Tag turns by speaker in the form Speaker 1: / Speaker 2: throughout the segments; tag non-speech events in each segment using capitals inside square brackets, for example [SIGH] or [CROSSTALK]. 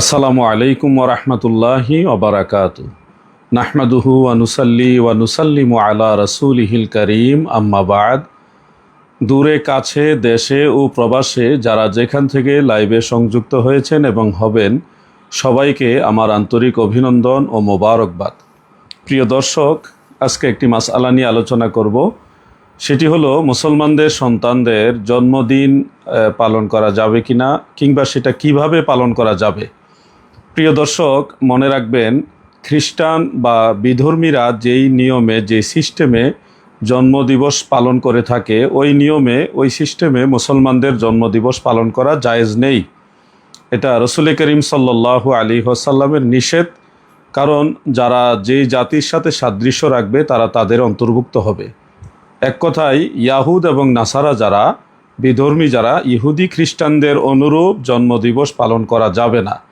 Speaker 1: আসসালামু আলাইকুম ওরহমতুল্লাহি ওবরাকাতু নাহমাদুহু ওয়ানুসাল্লি ওয়ানুসাল্লিমু আলা রসুলিহিল করিম আম্মাবাদ দূরে, কাছে, দেশে ও প্রবাসে যারা যেখান থেকে লাইভে সংযুক্ত হয়েছেন এবং হবেন, সবাইকে আমার আন্তরিক অভিনন্দন ও মোবারকবাদ। প্রিয় দর্শক, আজকে একটি মাসআলা নিয়ে আলোচনা করব। সেটি হলো, মুসলমানদের সন্তানদের জন্মদিন পালন করা যাবে কিনা, কিংবা সেটা কীভাবে পালন করা যাবে? প্রিয় দর্শক, মনে রাখবেন, খ্রিস্টান বা বিধর্মীরা যেই নিয়মে যে সিস্টেমে জন্মদিবস পালন করে থাকে, ওই নিয়মে, ওই সিস্টেমে মুসলমানদের জন্মদিবস পালন করা জায়েজ নেই। এটা রসুল করিম সাল্লাল্লাহু আলী ওসাল্লামের নিষেধ, কারণ যারা যেই জাতির সাথে সাদৃশ্য রাখবে, তারা তাদের অন্তর্ভুক্ত হবে। এক কথায়, ইয়াহুদ এবং নাসারা যারা, বিধর্মী যারা, ইহুদি খ্রিস্টানদের অনুরূপ জন্মদিবস পালন করা যাবে না।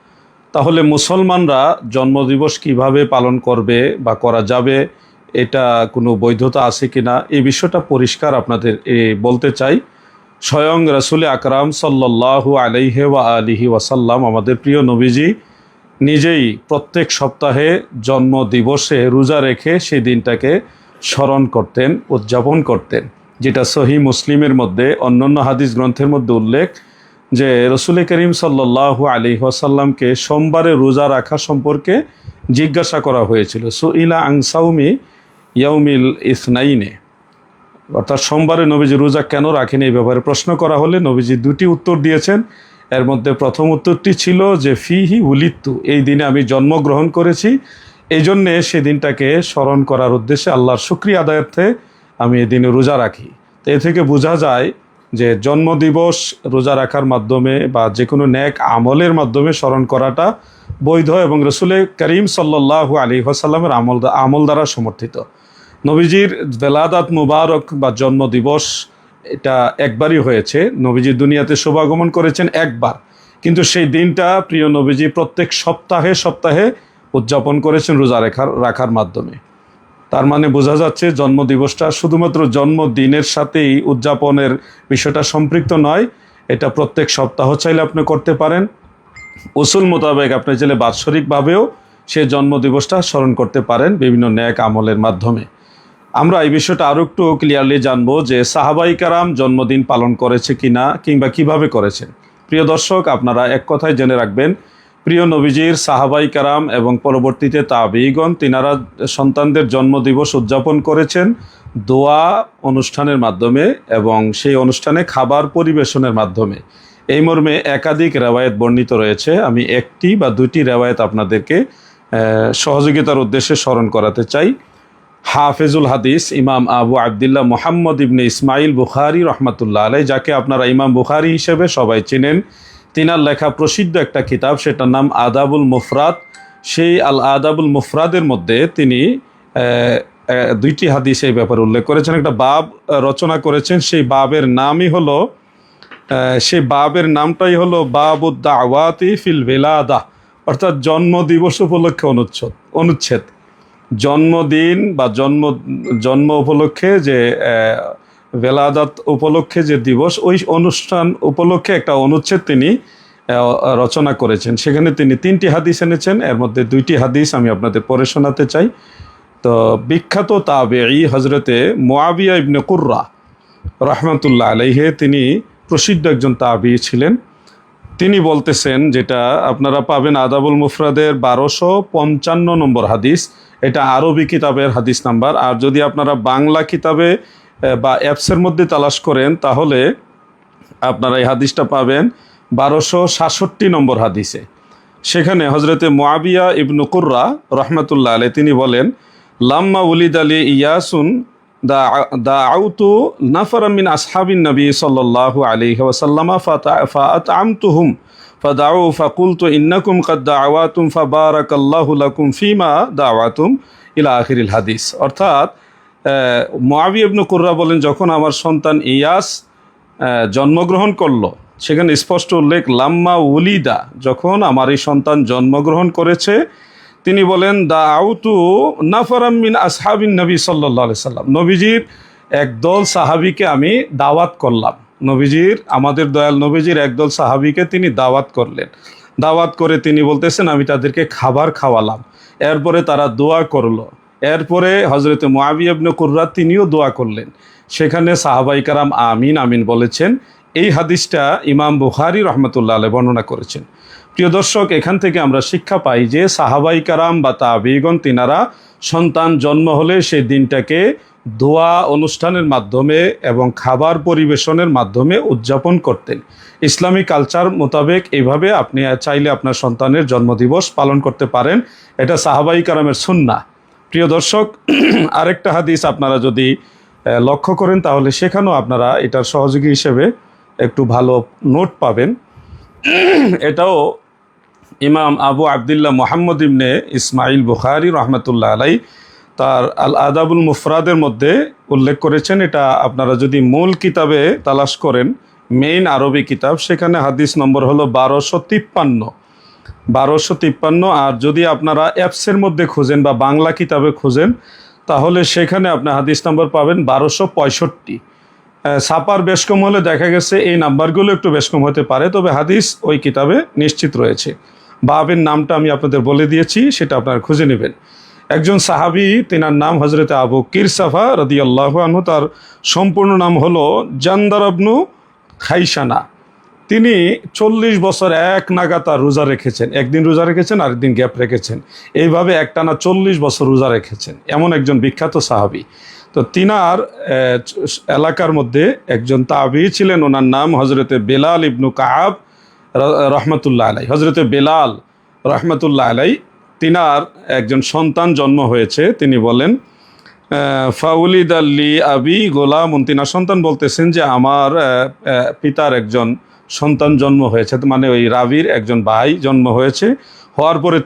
Speaker 1: তাহলে মুসলমানরা জন্মদিবস কীভাবে পালন করবে বা করা যাবে, এটা কোনো বৈধতা আছে কি না এই বিষয়টা পরিষ্কার আপনাদের বলতে চাই। স্বয়ং রসুল আকরাম সাল্লাল্লাহু আলাইহে ওয়া আলিহি ওয়াসাল্লাম, আমাদের প্রিয় নবীজি, নিজেই প্রত্যেক সপ্তাহে জন্ম দিবসে রোজা রেখে সেই দিনটাকে স্মরণ করতেন, উদযাপন করতেন। যেটা সহি মুসলিমের মধ্যে অন্যান্য হাদিস গ্রন্থের মধ্যে উল্লেখ যে রসুল করিম সাল্লাহ আলী ওয়াসাল্লামকে সোমবারে রোজা রাখা সম্পর্কে জিজ্ঞাসা করা হয়েছিল। সুইলা আংসাউমি ইয়াউমিল ইসনাইনে। অর্থাৎ সোমবারে নবীজি রোজা কেন রাখেন এই ব্যাপারে প্রশ্ন করা হলে নবীজি দুটি উত্তর দিয়েছেন। এর মধ্যে প্রথম উত্তরটি ছিল যে, ফিহি উলিত্তু, এই দিনে আমি জন্মগ্রহণ করেছি এই জন্যে সেই দিনটাকে স্মরণ করার উদ্দেশ্যে আল্লাহর শুক্রিয়া আদায়ার্থে আমি এই দিনে রোজা রাখি। তো এ থেকে বোঝা যায় যে জন্মদিবস রোজা রাখার মাধ্যমে বা যে কোনো ন্যাক আমলের মাধ্যমে স্মরণ করাটা বৈধ এবং রসুলের করিম সাল্লাহ আলী হাসাল্লামের আমল আমল দ্বারা সমর্থিত। নবীজির বেলাদাত মুবারক বা জন্মদিবস এটা একবারই হয়েছে। নবীজি দুনিয়াতে শোভাগমন করেছেন একবার। কিন্তু সেই দিনটা প্রিয় নবীজি প্রত্যেক সপ্তাহে সপ্তাহে উদযাপন করেছেন রোজা রেখার রাখার মাধ্যমে। তার মানে বোঝা যাচ্ছে জন্মদিবসটা শুধুমাত্র জন্মদিনের সাথেই উদযাপনের বিষয়টা সম্পৃক্ত নয়, এটা প্রত্যেক সপ্তাহ চাইলে আপনি করতে পারেন। উসুল মোতাবেক আপনি চাইলে বাৎসরিকভাবেও সে জন্মদিবসটা স্মরণ করতে পারেন বিভিন্ন ন্যাক আমলের মাধ্যমে। আমরা এই বিষয়টা আরও একটু ক্লিয়ারলি জানব যে সাহাবাই কারাম জন্মদিন পালন করেছে কিনা কিংবা কীভাবে করেছেন প্রিয় দর্শক, আপনারা এক কথায় জেনে রাখবেন প্রিয় নবীজির সাহাবাই কারাম এবং পরবর্তীতে তাবিগণ, তিনারা সন্তানদের জন্মদিবস উদযাপন করেছেন দোয়া অনুষ্ঠানের মাধ্যমে এবং সেই অনুষ্ঠানে খাবার পরিবেশনের মাধ্যমে। এই মর্মে একাধিক রেওয়ায়ত বর্ণিত রয়েছে। আমি একটি বা দুটি রেওয়ায়ত আপনাদেরকে সহযোগিতার উদ্দেশ্যে স্মরণ করাতে চাই। হাফেজুল হাদিস ইমাম আবু আবদুল্লাহ মোহাম্মদ ইবনে ইসমাইল বুখারি রহমতুল্লাহ আলাই যাকে আপনারা ইমাম বুখারি হিসেবে সবাই চেনেন। তিনার লেখা প্রসিদ্ধ একটা কিতাব, সেটার নাম আদাবুল মুফরাদ। সেই আল আদাবুল মুফরাদের মধ্যে তিনি দুইটি হাদিস এই ব্যাপারে উল্লেখ করেছেন। একটা বাব রচনা করেছেন, সেই বাবের নামই হলো সেই বাবের নামটাই হলো বাবুদ্দা আওয়াতি ফিল বেলাদা, অর্থাৎ জন্ম দিবস উপলক্ষে অনুচ্ছেদ অনুচ্ছেদ। জন্মদিন বা জন্ম জন্ম উপলক্ষে যে বেলাদাত উপলক্ষে যে দিবস, ওই অনুষ্ঠান উপলক্ষে একটা অনুচ্ছেদ তিনি রচনা করেছেন। সেখানে তিনি তিনটি হাদিস এনেছেন, এর মধ্যে দুইটি হাদিস আমি আপনাদের পড়ে শোনাতে চাই। তো বিখ্যাত তাবেই হজরতে মোয়াবিয়া ইবনে কুর্রা রহমতুল্লাহ আলাইহে, তিনি প্রসিদ্ধ একজন তাবি ছিলেন। তিনি বলতেছেন, যেটা আপনারা পাবেন আদাবুল মুফরাদের বারোশো পঞ্চান্ন নম্বর হাদিস। এটা আরবি কিতাবের হাদিস নাম্বার। আর যদি আপনারা বাংলা কিতাবে বা অ্যাপসের মধ্যে তালাশ করেন, তাহলে আপনারা এই হাদিসটা পাবেন বারোশো সাতষট্টি নম্বর হাদিসে। সেখানে হজরতে মোয়াবিয়া ইবনুকুর্রা রহমাতুল্লাহ রহমতুল্লাহ আলে তিনি বলেন, লাম্মা উলিদ আলী ইয়াসুন দা দা আউতু নাফারামিন আসহাবিন নবী সাল্লাহ আলী ওসাল্লামা ফাত আমতুহুম ফাদাউ ফাকুলতু ইন্নাকুম কাদ দাওয়াতুম ফাবারাকাল্লাহু লাকুম ফিমা দাওয়াতুম ইলা আখিরিল হাদিস। অর্থাৎ মোয়াবি ইবনু কুর্রা বলেন, যখন আমার সন্তান ইয়াস জন্মগ্রহণ করল, সেখানে স্পষ্ট উল্লেখ, লাম্মা উলিদা যখন আমার এই সন্তান জন্মগ্রহণ করেছে, তিনি বলেন দা আউতু নাফারাম মিন আসহাবিন নবী সাল্লাহ সাল্লাম। নবীজির একদল সাহাবিকে আমি দাওয়াত করলাম। নবীজির, আমাদের দয়াল নবীজির একদল সাহাবিকে তিনি দাওয়াত করলেন। দাওয়াত করে তিনি বলতেছেন, আমি তাদেরকে খাবার খাওয়ালাম। এরপরে তারা দোয়া করল। এরপরে হজরত মুআবিয়াবনে কুর্রাত তিনিও দোয়া করলেন। সেখানে সাহাবাই কারাম আমিন আমিন বলেছেন, এই হাদিসটা ইমাম বুখারি রহমতুল্লাহ আলে বর্ণনা করেছেন। প্রিয় দর্শক, এখান থেকে আমরা শিক্ষা পাই যে সাহাবাই কারাম বা তাবিগণ তিনারা সন্তান জন্ম হলে সেই দিনটাকে দোয়া অনুষ্ঠানের মাধ্যমে এবং খাবার পরিবেশনের মাধ্যমে উদযাপন করতেন। ইসলামী কালচার মোতাবেক এইভাবে আপনি চাইলে আপনার সন্তানের জন্মদিবস পালন করতে পারেন। এটা সাহাবাই কারামের সুন্না প্রিয় দর্শক, [CLEARS THROAT] আরেকটা হাদিস আপনারা যদি লক্ষ্য করেন, তাহলে সেখানেও আপনারা এটার সহযোগী হিসেবে একটু ভালো নোট পাবেন। [CLEARS THROAT] এটাও ইমাম আবু আবদুল্লাহ মোহাম্মদ ইবনে ইসমাইল বুখারি রহমতুল্লাহ আলাই তার আল আদাবুল মুফরাদের মধ্যে উল্লেখ করেছেন। এটা আপনারা যদি মূল কিতাবে তালাশ করেন, মেইন আরবি কিতাব, সেখানে হাদিস নম্বর হলো বারোশো তিপ্পান্ন। বারোশো তিপ্পান্ন। আর যদি আপনারা অ্যাপসের মধ্যে খুঁজেন বা বাংলা কিতাবে খুঁজেন, তাহলে সেখানে আপনি হাদিস নম্বর পাবেন বারোশো পঁয়ষট্টি। ছাপার বেশ কম হলে দেখা গেছে এই নাম্বারগুলো একটু বেশ হতে পারে, তবে হাদিস ওই কিতাবে নিশ্চিত রয়েছে। বাবের নামটা আমি আপনাদের বলে দিয়েছি, সেটা আপনারা খুঁজে নেবেন। একজন সাহাবি, তিনার নাম হজরত আবু কিরসাফা রদি আল্লাহ আনহু, তার সম্পূর্ণ নাম হলো জান্দারাবনু খাইসানা তিনি চল্লিশ বছর এক নাগাতার রোজা রেখেছেন। একদিন রোজা রেখেছেন আর একদিন গ্যাপ রেখেছেন। এইভাবে একটানা চল্লিশ বছর রোজা রেখেছেন। এমন একজন বিখ্যাত সাহাবি। তো তিনার এলাকার মধ্যে একজন তাবি ছিলেন, ওনার নাম হজরতে বেলাল ইবনু কাহাব রহমতুল্লাহ আলাই হজরতে বেলাল রহমতুল্লাহ আলাই তিনার একজন সন্তান জন্ম হয়েছে। তিনি বলেন ফাউলিদ আল্লি আবি গোলাম তিনার সন্তান বলতেছেন যে, আমার পিতার একজন সন্তান জন্ম হয়েছে। মানে ওই রাবির একজন ভাই জন্ম হয়েছে। হওয়ার পরে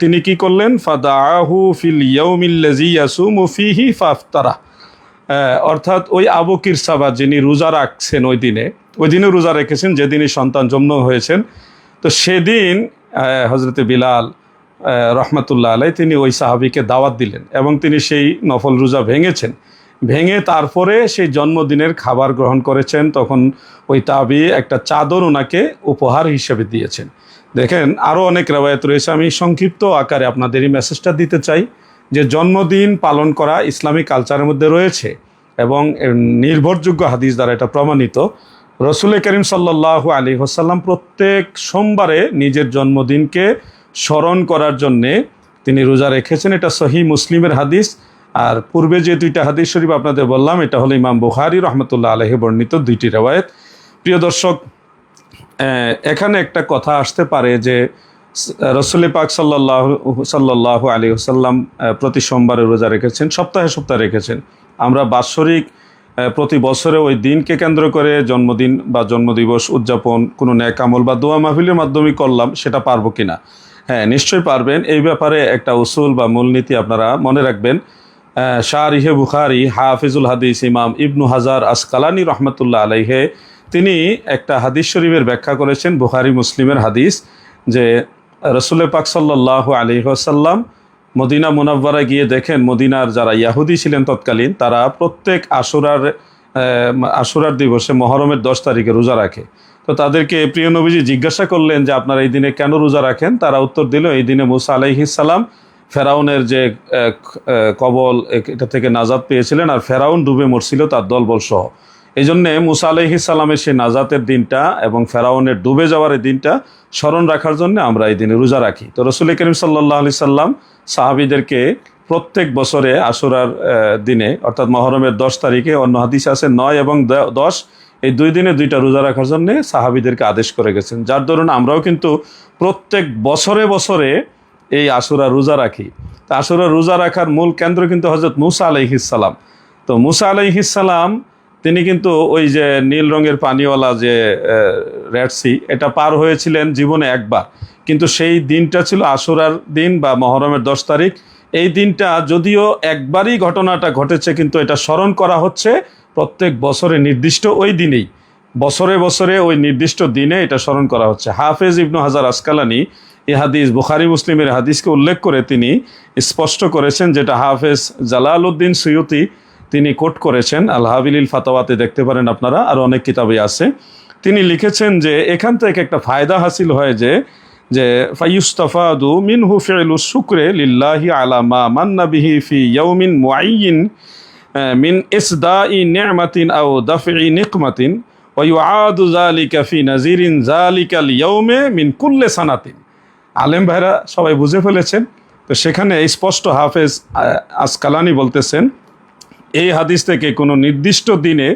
Speaker 1: তিনি কি করলেন? ফাদাহু ফিল ফিহি ফাফতারা। অর্থাৎ ওই আবু কিরসাবা যিনি রোজা রাখছেন ওই দিনে ওই দিনে রোজা রেখেছেন যেদিনই সন্তান জন্ম হয়েছেন। তো সেদিন হজরতে বিলাল রহমতুল্লাহ আলাই তিনি ওই সাহাবিকে দাওয়াত দিলেন এবং তিনি সেই নফল রোজা ভেঙেছেন। ভেঙে তারপরে সেই জন্মদিনের খাবার গ্রহণ করেছেন, তখন ওই তাবি একটা চাদর ওনাকে উপহার হিসেবে দিয়েছেন। দেখেন আরও অনেক রেওয়ায়ত রয়েছে। আমি সংক্ষিপ্ত আকারে আপনাদের এই মেসেজটা দিতে চাই যে জন্মদিন পালন করা ইসলামী কালচারের মধ্যে রয়েছে এবং নির্ভরযোগ্য হাদিস দ্বারা এটা প্রমাণিত। রসুল করিম সাল্লাহ আলী হোসাল্লাম প্রত্যেক সোমবারে নিজের জন্মদিনকে স্মরণ করার জন্যে তিনি রোজা রেখেছেন। এটা সহি মুসলিমের হাদিস। আর পূর্বে যে দুইটা হাদিস শরীফ আপনাদের বললাম, এটা হলো ইমাম বুখারি রহমতুল্লাহ আলহে বর্ণিত দুইটি রেওয়ায়ত। প্রিয় দর্শক এখানে একটা কথা আসতে পারে যে রসুল পাক সাল্লাহ সাল্লাহ আলী সাল্লাম প্রতি সোমবারে রোজা রেখেছেন, সপ্তাহে সপ্তাহে রেখেছেন। আমরা বাৎসরিক প্রতি বছরে ওই দিনকে কেন্দ্র করে জন্মদিন বা জন্মদিবস উদযাপন, কোনো ন্যাক আমল বা দোয়া মাহফিলের মাধ্যমে করলাম, সেটা পারব কিনা? হ্যাঁ নিশ্চয়ই পারবেন। এই ব্যাপারে একটা উসুল বা মূলনীতি আপনারা মনে রাখবেন। শাহরিহে বুখারি, হাফিজুল হাদিস ইমাম ইবনু হাজার আসকালানি রহমতুল্লাহ আলাইহে তিনি একটা হাদিস শরীফের ব্যাখ্যা করেছেন, বুখারি মুসলিমের হাদিস, যে রসুল পাক সাল্লাহ আলী আসাল্লাম মদিনা মুনাব্বারা গিয়ে দেখেন, মদিনার যারা ইয়াহুদি ছিলেন তৎকালীন, তারা প্রত্যেক আশুরার আশুরার দিবসে মহরমের দশ তারিখে রোজা রাখে। তো তাদেরকে প্রিয় নবীজি জিজ্ঞাসা করলেন যে, আপনারা এই দিনে কেন রোজা রাখেন? তারা উত্তর দিল, এই দিনে মুসা আলাইহিসাল্লাম ফেরাউনের যে কবল এটা থেকে নাজাদ পেয়েছিলেন আর ফেরাউন ডুবে মরছিল তার দলবল সহ। এই জন্যে মুসা আলাইহি সালামের সেই নাজাতের দিনটা এবং ফেরাউনের ডুবে যাওয়ার এই দিনটা স্মরণ রাখার জন্য আমরা এই দিনে রোজা রাখি। তো রসুল করিম সাল্লাহ আলি সাল্লাম সাহাবিদেরকে প্রত্যেক বছরে আশুরার দিনে, অর্থাৎ মহরমের দশ তারিখে, অন্য হাদিস আছে নয় এবং দশ, এই দুই দিনে দুইটা রোজা রাখার জন্য সাহাবিদেরকে আদেশ করে গেছেন। যার দরুন আমরাও কিন্তু প্রত্যেক বছরে বছরে এই আশুরা রোজা রাখি। তা আশুরা রোজা রাখার মূল কেন্দ্র কিন্তু হজরত মুসা আলাইহিসাল্লাম তো মুসা আলাইহিসাল্লাম তিনি কিন্তু ওই যে নীল রঙের পানিওয়ালা যে রেডসি এটা পার হয়েছিলেন জীবনে একবার। কিন্তু সেই দিনটা ছিল আশুরার দিন বা মহরমের দশ তারিখ। এই দিনটা যদিও একবারই ঘটনাটা ঘটেছে, কিন্তু এটা স্মরণ করা হচ্ছে প্রত্যেক বছরে নির্দিষ্ট ওই দিনেই। বছরে বছরে ওই নির্দিষ্ট দিনে এটা স্মরণ করা হচ্ছে। হাফেজ ইবনু হাজার আসকালানি এই হাদিস, বুখারি, মুসলিমের হাদিসকে উল্লেখ করে তিনি স্পষ্ট করেছেন যেটা হাফেজ জালাল উদ্দিন সৈয়তি তিনি কোট করেছেন। আল্লাহাবিল ফাতাওয়াতে দেখতে পারেন আপনারা, আর অনেক কিতাবে আছে। তিনি লিখেছেন যে, এখান থেকে একটা ফায়দা হাসিল হয় যে যে ফাইস্তাফাদু মিনহু ফিলু শুক্রে লিল্লাহি আলা মা মান্না বিহি ফি ইয়াউমিন মুআইয়িন মিন ইসদাই নি'মাতিন আও দাফই নিকমাতিন ওয়াইউআদু যালিকা ফি নাজিরিন যালিকাল ইয়াউমে মিন কুল্লে সানাতিন। আলেম ভাইরা সবাই বুঝে ফেলেছেন। তো সেখানে স্পষ্ট হাফেজ আসকালানি বলতেছেন, এই হাদিস থেকে কোনো নির্দিষ্ট দিনে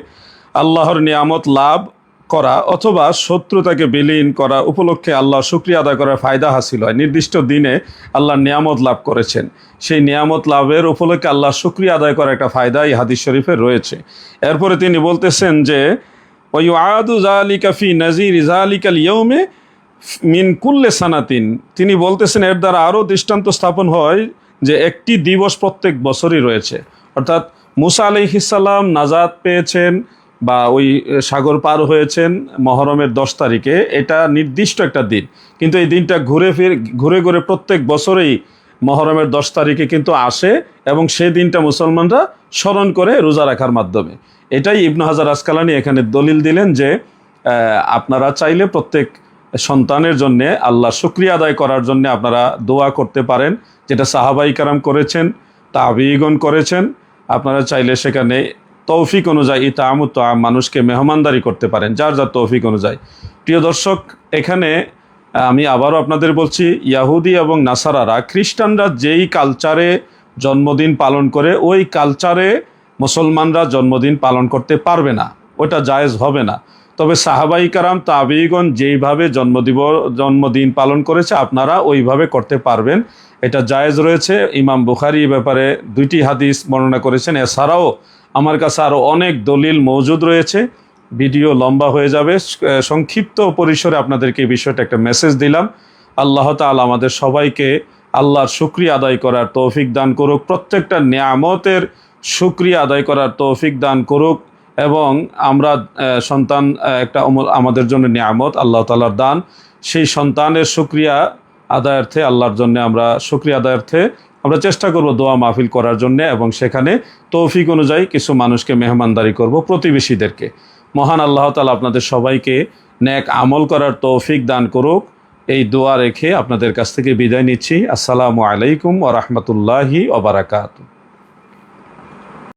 Speaker 1: আল্লাহর নিয়ামত লাভ করা অথবা শত্রুতাকে বিলীন করা উপলক্ষে আল্লাহ শুক্রিয়া আদায় করার ফায়দা হাসিল হয়। নির্দিষ্ট দিনে আল্লাহর নিয়ামত লাভ করেছেন। সেই নিয়ামত লাভের উপলক্ষে আল্লাহ শুক্রিয়া আদায় করার একটা ফায়দা এই হাদিস শরীফের রয়েছে। এরপরে তিনি বলতেছেন যে ওই আদু জালিকা ফি নাজির জালিকাল ইয়ৌমে মিন কুল্লে সানাতিন, তিনি বলতেছেন, এর দ্বারা আরও দৃষ্টান্ত স্থাপন হয় যে একটি দিবস প্রত্যেক বছরই রয়েছে। অর্থাৎ মুসা আলহিসাল্লাম নাজাদ পেয়েছেন বা ওই সাগর পার হয়েছেন মহরমের দশ তারিখে, এটা নির্দিষ্ট একটা দিন। কিন্তু এই দিনটা ঘুরে ফির, ঘুরে ঘুরে প্রত্যেক বছরেই মহরমের দশ তারিখে কিন্তু আসে এবং সেই দিনটা মুসলমানরা স্মরণ করে রোজা রাখার মাধ্যমে। এটাই ইবনু হাজার আসকালানি এখানে দলিল দিলেন যে আপনারা চাইলে প্রত্যেক সন্তানের জন্যে আল্লাহ শুক্রিয়া আদায় করার জন্য আপনারা দোয়া করতে পারেন, যেটা সাহাবাই কারাম করেছেন তা তাবিগণ করেছেন। আপনারা চাইলে সেখানে তৌফিক অনুযায়ী ইতামুত মানুষকে মেহমানদারি করতে পারেন, যার যার তৌফিক অনুযায়ী। প্রিয় দর্শক, এখানে আমি আবারও আপনাদের বলছি, ইয়াহুদি এবং নাসারারা, খ্রিস্টানরা যেই কালচারে জন্মদিন পালন করে, ওই কালচারে মুসলমানরা জন্মদিন পালন করতে পারবে না, ওটা জায়েজ হবে না। তবে সাহাবাই কারাম তাবিগণ যেইভাবে জন্মদিব, জন্মদিন পালন করেছে, আপনারা ওইভাবে করতে পারবেন। এটা জায়েজ রয়েছে। ইমাম বুখারি এই ব্যাপারে দুইটি হাদিস বর্ণনা করেছেন। এছাড়াও আমার কাছে আরও অনেক দলিল মজুদ রয়েছে। ভিডিও লম্বা হয়ে যাবে। সংক্ষিপ্ত পরিসরে আপনাদেরকে এই বিষয়টা একটা মেসেজ দিলাম। আল্লাহ তাল আমাদের সবাইকে আল্লাহর শুক্রিয়া আদায় করার তৌফিক দান করুক। প্রত্যেকটা নিয়ামতের শুক্রিয়া আদায় করার তৌফিক দান করুক। এবং আমরা সন্তান একটা আমাদের জন্য নিয়ামত, আল্লাহ তালার দান। সেই সন্তানের শুক্রিয়া আদায়ার্থে আল্লাহর জন্য আমরা শুক্রিয়া আদায়ার্থে আমরা চেষ্টা করব দোয়া মাহফিল করার জন্য এবং সেখানে তৌফিক অনুযায়ী কিছু মানুষকে মেহমানদারি করব প্রতিবেশীদেরকে। মহান আল্লাহ তালা আপনাদের সবাইকে ন্যাক আমল করার তৌফিক দান করুক। এই দোয়া রেখে আপনাদের কাছ থেকে বিদায় নিচ্ছি। আসসালামু আলাইকুম ওরহমতুল্লাহি ওবরাকাতু